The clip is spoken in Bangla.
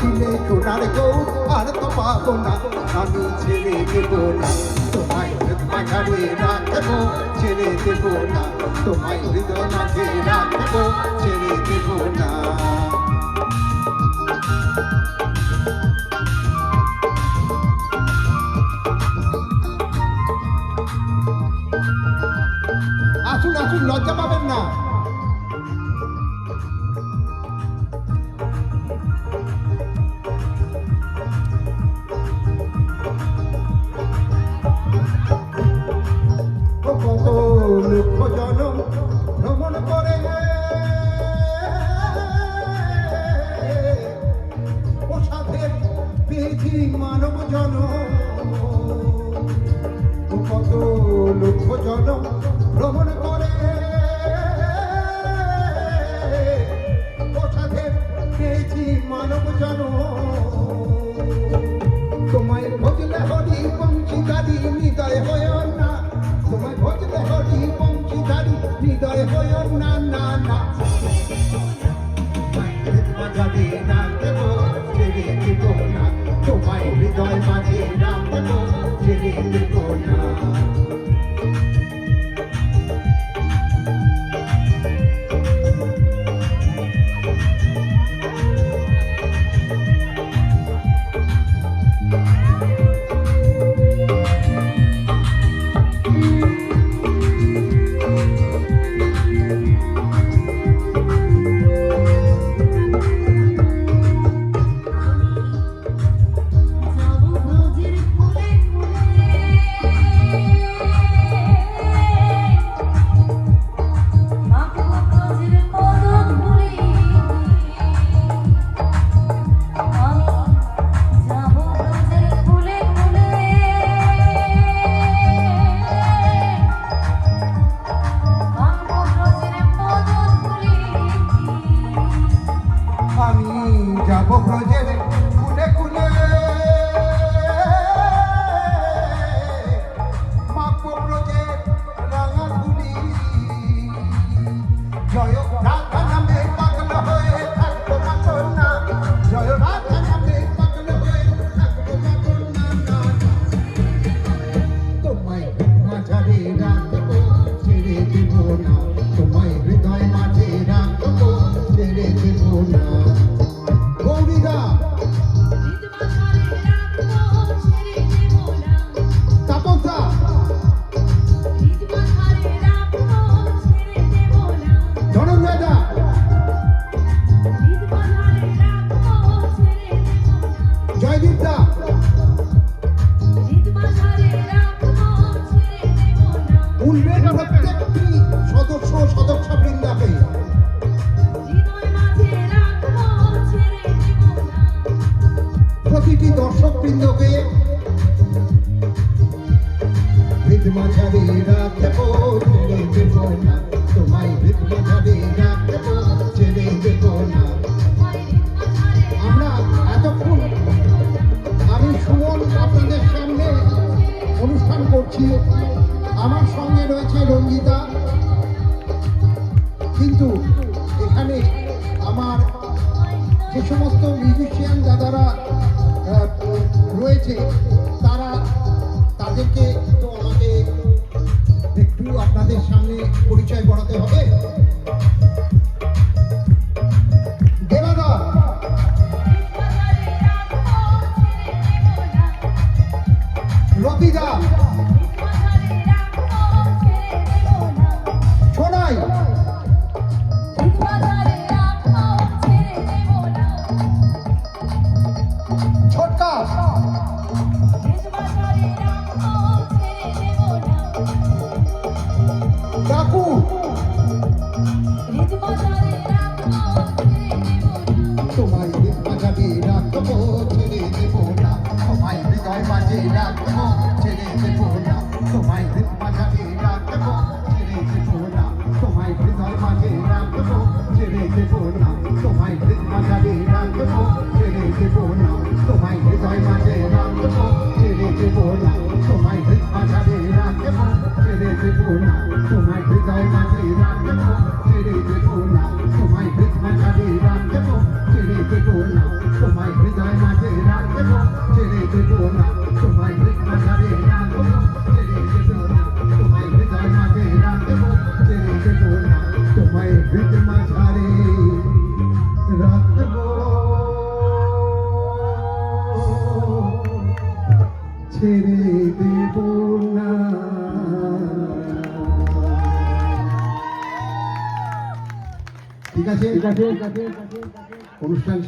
দিলে সোনার গৌ আর তো পাবো না। আমি ছেড়ে দেব না। তোমায় মাঝারে রাখব, ছেড়ে দেব না। তোমায় হৃদয় মাঝে রাখব, ছেড়ে দেব না। আসুন আসুন, লজ্জা পাবেন না। কত লক্ষ জনম ভ্রমণ করে মানব জনম তোমায় ভজলে হরি পঞ্চীধারী হৃদয় হয় না। তোমায় ভজলে হরি পঞ্চীধারী হৃদয় হয় না না না। projele Cune, Joyo না উল্লেখ প্রত্যেকটি সদস্য সদস্য বৃন্দাকে হৃদয় মাঝে রাখব ছেড়ে দেব না। প্রতিটি দর্শক বৃন্দকে হৃদ মাঝারে ছেড়ে দেব না। তোমায় হৃদ মাঝারে রাখব ছেড়ে দেব না। আমরা এতক্ষণ আমি সুমন আপনাদের সামনে অনুষ্ঠান করছি। আমার সঙ্গে রয়েছে রঙ্গিতা। কিন্তু এখানে আমার যে সমস্ত মিউজিশিয়ান দাদারা ছোটকা হৃদমাঝারে রাখব ছেড়ে দেব না তোমায় হৃদয় মাঝে রাখব ছেড়ে দেব না তোমায় বাজারে রাখব ছেড়ে দেব না তোমায় হৃদয় মাঝে রাখব ছেড়ে দেব না তোমায় হৃদয় মাঝারে রাখব। ছেড়ে দেব না। ঠিক আছে ঠিক আছে ঠিক আছে। অনুষ্ঠান